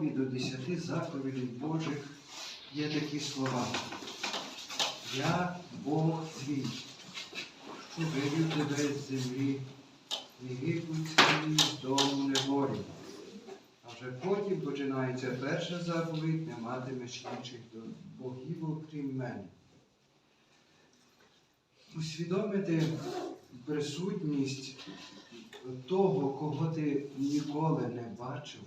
до десяти заповідей Божих є такі слова. Я Бог твій, що вивів тебе з землі, єгипетської з дому неволі. А вже потім починається перша заповідь, не матимеш інших богів, окрім мене. Усвідомити присутність того, кого ти ніколи не бачив,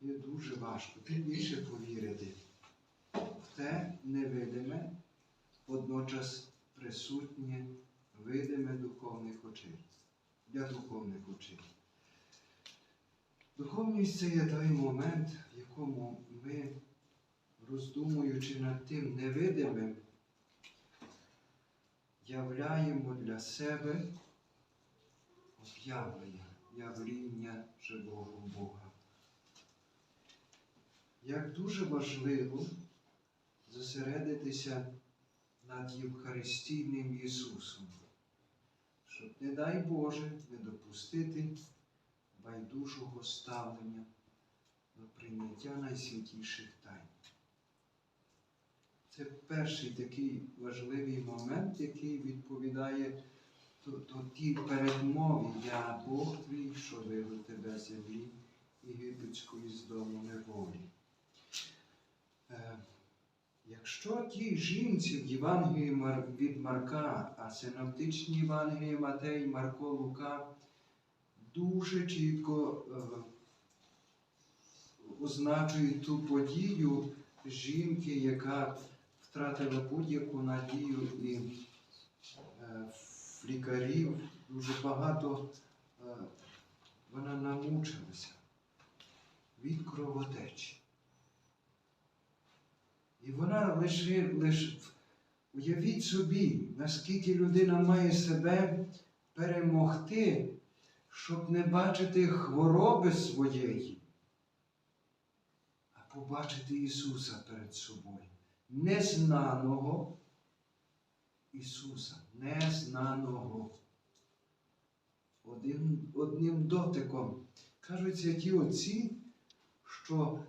є дуже важко. Тим більше повірити в те невидиме, водночас присутнє, видиме духовних очей. Для духовних очей. Духовність це є той момент, в якому ми, роздумуючи над тим невидимим, являємо для себе об'явлення, явління живого Бога. Як дуже важливо зосередитися над Євхаристійним Ісусом, щоб, не дай Боже, не допустити байдужого ставлення до прийняття найсвятіших тайн. Це перший такий важливий момент, який відповідає то, то тій передмові Я Бог твій, що вивів тебе землі єгипетської з дому неволі. Е, якщо тій жінці в Євангелії від Марка, а синоптичні Євангелії Матей, Марко, Лука дуже чітко е, означують ту подію жінки, яка втратила будь-яку надію і е, лікарів дуже багато вона намучилася від кровотечі. І вона лише, лише уявіть собі, наскільки людина має себе перемогти, щоб не бачити хвороби своєї, а побачити Ісуса перед собою. Незнаного Ісуса, незнаного. Один, одним дотиком. Кажуть святі отці, що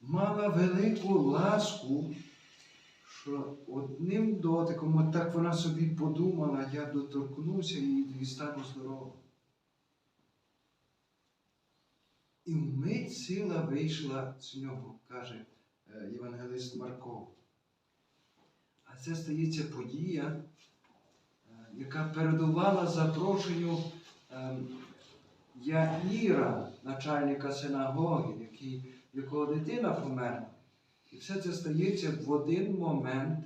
мала велику ласку, що одним дотиком, от так вона собі подумала, я доторкнуся і, стану здоровим. І вмить сила вийшла з нього, каже е, євангелист Марко. А це стається подія, е, яка передувала запрошенню е, Яїра, начальника синагоги, який, якого дитина померла. І все це стається в один момент,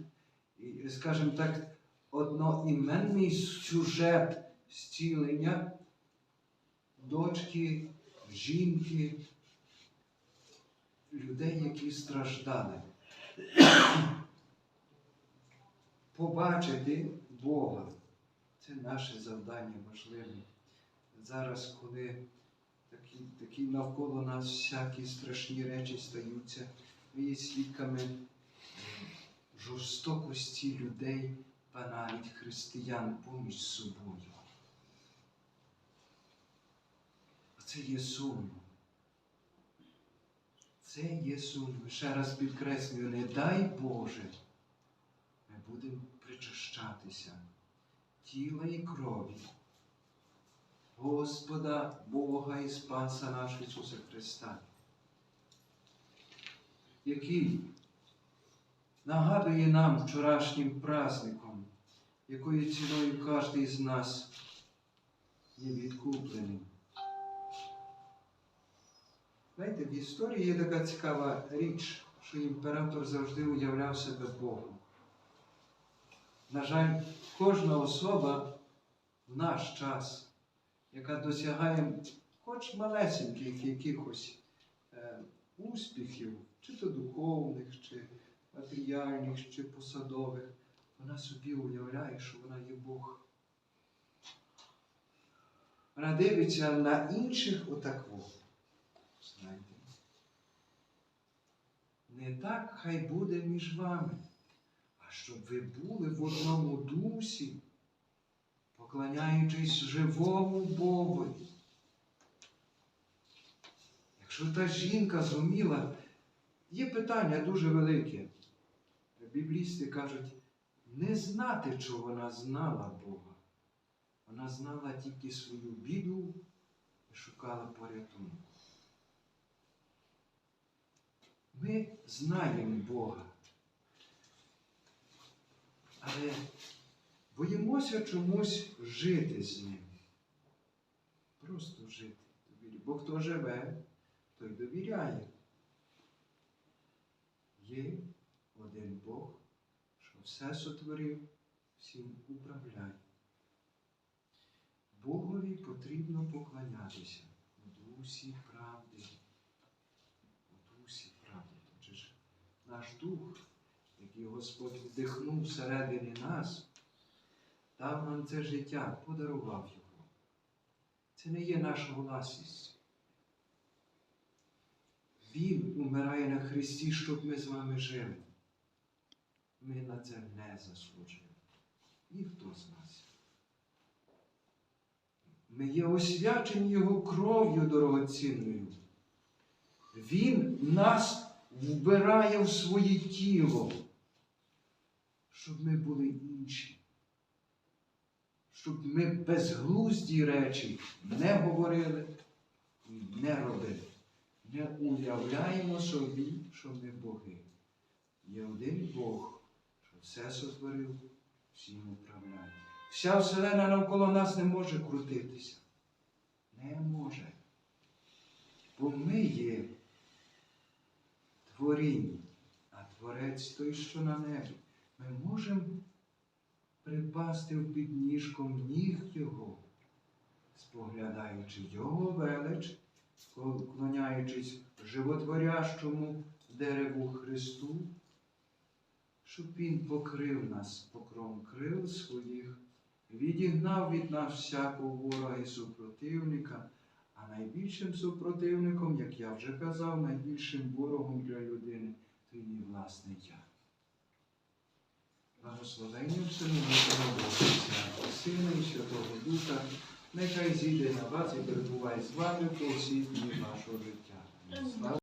скажімо так, одноіменний сюжет зцілення дочки, жінки, людей, які страждали. Побачити Бога це наше завдання важливе. Зараз, коли такі, такі навколо нас всякі страшні речі стаються, ми є свідками жорстокості людей, та навіть християн поміж собою. Це є сум. Це є сум. Ще раз підкреслюю, не дай Боже, ми будемо причащатися тіла і крові Господа Бога і Спаса нашого Ісуса Христа, який нагадує нам вчорашнім праздником, якою ціною кожен з нас є відкуплений. Знаєте, в історії є така цікава річ, що імператор завжди уявляв себе Богом. На жаль, кожна особа в наш час, яка досягає хоч малесеньких якихось е, успіхів, чи то духовних, чи матеріальних, чи посадових, вона собі уявляє, що вона є Бог. Вона дивиться на інших отакво. Знаєте. Не так хай буде між вами, а щоб ви були в одному дусі, поклоняючись живому Богові. Якщо та жінка зуміла, є питання дуже велике. Біблісти кажуть, не знати, що вона знала Бога. Вона знала тільки свою біду і шукала порятунку. Ми знаємо Бога, але боїмося чомусь жити з ним. Просто жити. Бо хто живе, той довіряє. Є один Бог, що все сотворив, всім управляє. Богові потрібно поклонятися у дусі правди. У дусі правди. Отже ж, наш дух, який Господь вдихнув всередині нас, дав нам це життя, подарував його. Це не є наша власність. Він умирає на Христі, щоб ми з вами жили. Ми на це не заслужуємо. Ніхто з нас. Ми є освячені Його кров'ю дорогоцінною. Він нас вбирає в своє тіло, щоб ми були інші. Щоб ми безглузді речі не говорили і не робили. Не уявляємо собі, що ми боги. Є один Бог, що все сотворив, всім управляє. Вся вселена навколо нас не може крутитися. Не може. Бо ми є творіння, а творець той, що на небі. Ми можемо припасти в підніжком ніг Його, споглядаючи Його велич, вклоняючись животворящому дереву Христу, щоб Він покрив нас покром крил своїх, відігнав від нас всякого ворога і супротивника, а найбільшим супротивником, як я вже казав, найбільшим ворогом для людини, то й мій власний я. Благословення всемогутнього Бога, Отця, Сина і Святого Духа, нехай зійде на вас і перебуває з вами по всі дні вашого життя.